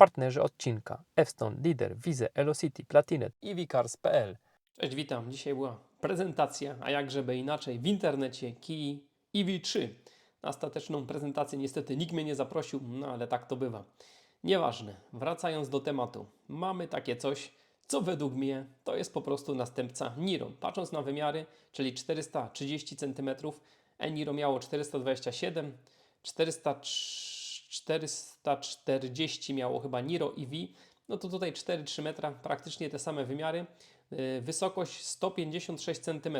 Partnerzy odcinka F-Stone, Leader, Wize, Elocity, Platinet i Vicars.pl. Cześć, witam. Dzisiaj była prezentacja, a jak żeby inaczej, w internecie Kii EV3. Na ostateczną prezentację niestety nikt mnie nie zaprosił, no ale tak to bywa. Nieważne, wracając do tematu. Mamy takie coś, co według mnie to jest po prostu następca Niro. Patrząc na wymiary, czyli 430 cm, e-Niro miało 427, 400, 440 miało chyba Niro EV, no to tutaj 4-3 metra, praktycznie te same wymiary. Yy, Wysokość 156 cm,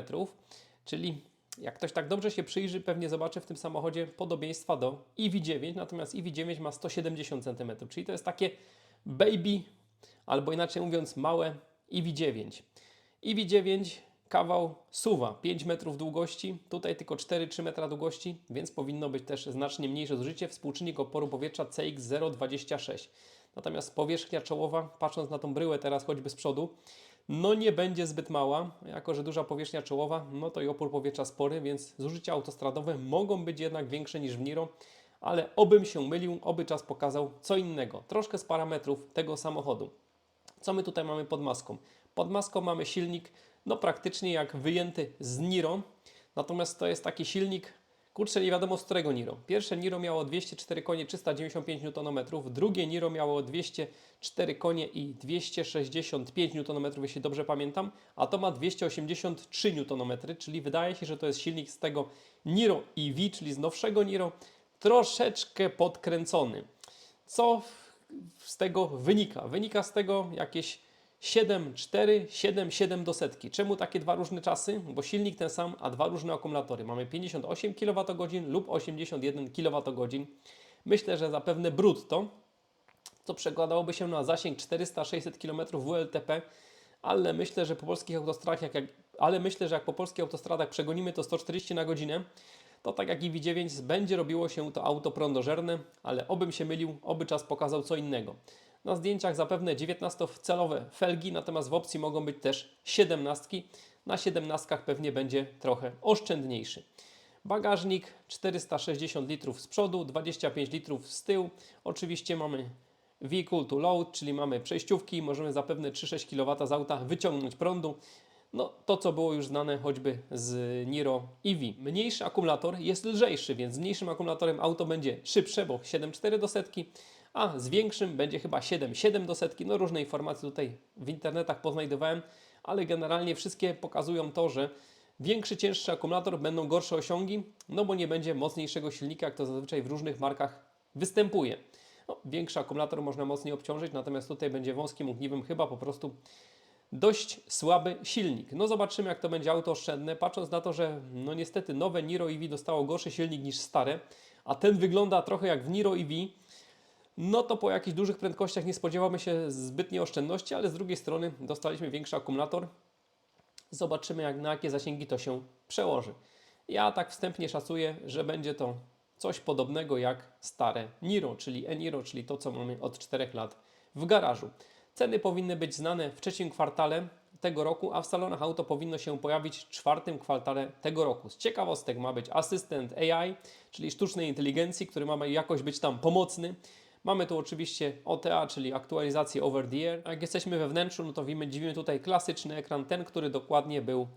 czyli jak ktoś tak dobrze się przyjrzy, pewnie zobaczy w tym samochodzie podobieństwa do EV9, natomiast EV9 ma 170 cm, czyli to jest takie baby, albo inaczej mówiąc małe EV9. EV9 kawał suwa 5 metrów długości, tutaj tylko 4-3 metra długości, więc powinno być też znacznie mniejsze zużycie. Współczynnik oporu powietrza CX026. Natomiast powierzchnia czołowa, patrząc na tą bryłę teraz choćby z przodu, no nie będzie zbyt mała, jako że duża powierzchnia czołowa, no to i opór powietrza spory, więc zużycia autostradowe mogą być jednak większe niż w Niro, ale obym się mylił, oby czas pokazał co innego. Troszkę z parametrów tego samochodu. Co my tutaj mamy pod maską? Pod maską mamy silnik, no praktycznie jak wyjęty z Niro, natomiast to jest taki silnik, kurczę nie wiadomo z którego Niro. Pierwsze Niro miało 204 konie, 395 Nm, drugie Niro miało 204 konie i 265 Nm, jeśli dobrze pamiętam, a to ma 283 Nm, czyli wydaje się, że to jest silnik z tego Niro EV, czyli z nowszego Niro, troszeczkę podkręcony. Co z tego wynika? Wynika z tego jakieś 7,4, 7,7 do setki. Czemu takie dwa różne czasy? Bo silnik ten sam, a dwa różne akumulatory. Mamy 58 kWh lub 81 kWh. Myślę, że zapewne brutto, co przekładałoby się na zasięg 400-600 km WLTP, ale myślę, że po polskich autostradach, jak, ale myślę, że jak po polskich autostradach przegonimy to 140 na godzinę, to tak jak i V9 będzie robiło się to auto prądożerne, ale obym się mylił, oby czas pokazał co innego. Na zdjęciach zapewne 19-celowe felgi, natomiast w opcji mogą być też 17. Na 17 pewnie będzie trochę oszczędniejszy. Bagażnik 460 litrów z przodu, 25 litrów z tyłu. Oczywiście mamy vehicle to load, czyli mamy przejściówki, możemy zapewne 3-6 kW z auta wyciągnąć prądu. No, to co było już znane choćby z Niro EV. Mniejszy akumulator jest lżejszy, więc z mniejszym akumulatorem auto będzie szybsze, bo 7,4 do setki, a z większym będzie chyba 7,7 do setki. No różne informacje tutaj w internetach poznajdowałem, ale generalnie wszystkie pokazują to, że większy, cięższy akumulator będą gorsze osiągi, no bo nie będzie mocniejszego silnika, jak to zazwyczaj w różnych markach występuje. No, większy akumulator można mocniej obciążyć, natomiast tutaj będzie wąskim ogniwem chyba po prostu dość słaby silnik. No zobaczymy jak to będzie auto oszczędne, patrząc na to, że no niestety nowe Niro EV dostało gorszy silnik niż stare, a ten wygląda trochę jak w Niro EV, no to po jakichś dużych prędkościach nie spodziewamy się zbytniej oszczędności, ale z drugiej strony dostaliśmy większy akumulator. Zobaczymy jak, na jakie zasięgi to się przełoży. Ja tak wstępnie szacuję, że będzie to coś podobnego jak stare Niro, czyli e-Niro, czyli to co mamy od 4 lat w garażu. Ceny powinny być znane w trzecim kwartale tego roku, a w salonach auto powinno się pojawić w czwartym kwartale tego roku. Z ciekawostek ma być asystent AI, czyli sztucznej inteligencji, który ma jakoś być tam pomocny. Mamy tu oczywiście OTA, czyli aktualizację over the air. Jak jesteśmy we wnętrzu, no to widzimy tutaj klasyczny ekran, ten, który dokładnie był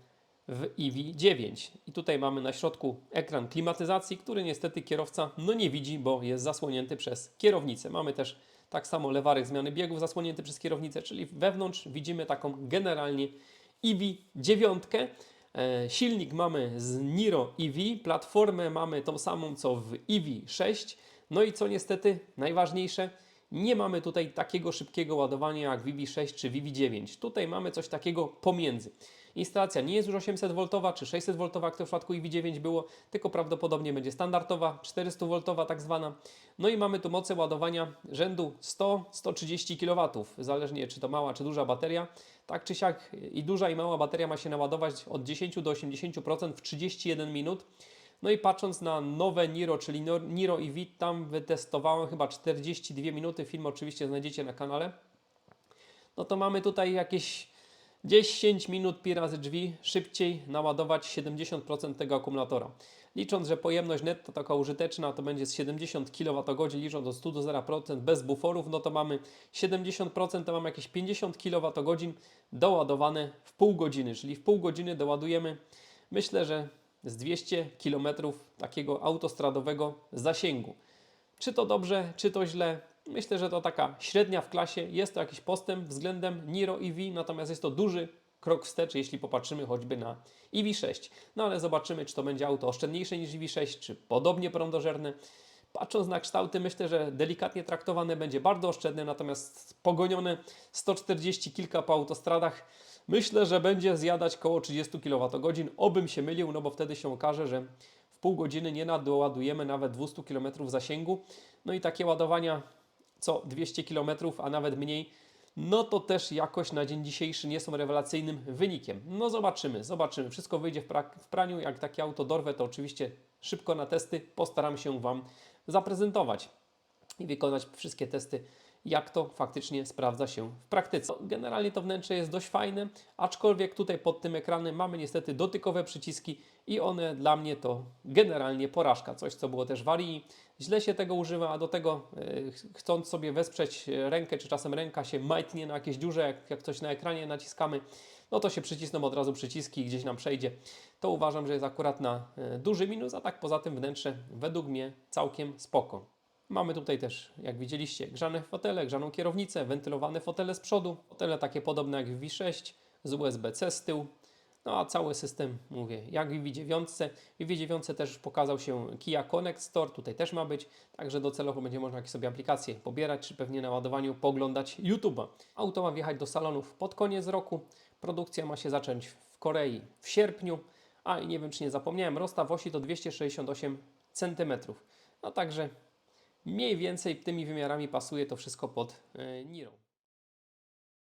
w EV9. I tutaj mamy na środku ekran klimatyzacji, który niestety kierowca no nie widzi, bo jest zasłonięty przez kierownicę. Mamy też tak samo lewarek zmiany biegów zasłonięty przez kierownicę, czyli wewnątrz widzimy taką generalnie EV9. E, silnik mamy z Niro EV, platformę mamy tą samą co w EV6. No i co niestety najważniejsze, nie mamy tutaj takiego szybkiego ładowania jak w EV6 czy w EV9. Tutaj mamy coś takiego pomiędzy. Instalacja nie jest już 800V czy 600V, jak to w przypadku EV9 było, tylko prawdopodobnie będzie standardowa, 400V tak zwana. No i mamy tu moce ładowania rzędu 100-130 kW, zależnie czy to mała czy duża bateria. Tak czy siak i duża i mała bateria ma się naładować od 10 do 80% w 31 minut. No i patrząc na nowe Niro, czyli Niro EV, tam wytestowałem chyba 42 minuty. Film oczywiście znajdziecie na kanale. No to mamy tutaj jakieś 10 minut pi razy drzwi szybciej naładować 70% tego akumulatora. Licząc, że pojemność netto taka użyteczna to będzie z 70 kWh, licząc od 100 do 0% bez buforów, no to mamy 70%, to mamy jakieś 50 kWh doładowane w pół godziny, czyli w pół godziny doładujemy, myślę, że z 200 km takiego autostradowego zasięgu. Czy to dobrze, czy to źle? Myślę, że to taka średnia w klasie. Jest to jakiś postęp względem Niro EV, natomiast jest to duży krok wstecz, jeśli popatrzymy choćby na EV6. No ale zobaczymy, czy to będzie auto oszczędniejsze niż EV6, czy podobnie prądożerne. Patrząc na kształty, myślę, że delikatnie traktowane będzie bardzo oszczędne, natomiast pogonione 140 kilka po autostradach, myślę, że będzie zjadać koło 30 kWh. Obym się mylił, no bo wtedy się okaże, że w pół godziny nie nadoładujemy nawet 200 km zasięgu. No i takie ładowania co 200 km, a nawet mniej, no to też jakoś na dzień dzisiejszy nie są rewelacyjnym wynikiem. No zobaczymy, zobaczymy. Wszystko wyjdzie w, pra- w praniu. Jak takie auto dorwę, to oczywiście szybko na testy postaram się Wam zaprezentować i wykonać wszystkie testy, jak to faktycznie sprawdza się w praktyce. Generalnie to wnętrze jest dość fajne, aczkolwiek tutaj pod tym ekranem mamy niestety dotykowe przyciski i one dla mnie to generalnie porażka. Coś, co było też w arii. Źle się tego używa, a do tego e, ch- chcąc sobie wesprzeć e, rękę, czy czasem ręka się majtnie na jakieś dziurze, jak, jak coś na ekranie naciskamy, no to się przycisną od razu przyciski i gdzieś nam przejdzie. To uważam, że jest akurat na e, duży minus, a tak poza tym wnętrze według mnie całkiem spoko. Mamy tutaj też, jak widzieliście, grzane fotele, grzaną kierownicę, wentylowane fotele z przodu, fotele takie podobne jak w V6 z USB-C z tyłu. No a cały system, mówię, jak w V9. W V9 też pokazał się Kia Connect Store, tutaj też ma być, także docelowo będzie można jakieś sobie aplikacje pobierać, czy pewnie na ładowaniu poglądać YouTube'a. Auto ma wjechać do salonów pod koniec roku, produkcja ma się zacząć w Korei w sierpniu, a i nie wiem czy nie zapomniałem, rozstaw osi to 268 cm. No także mniej więcej tymi wymiarami pasuje to wszystko pod e, Niro.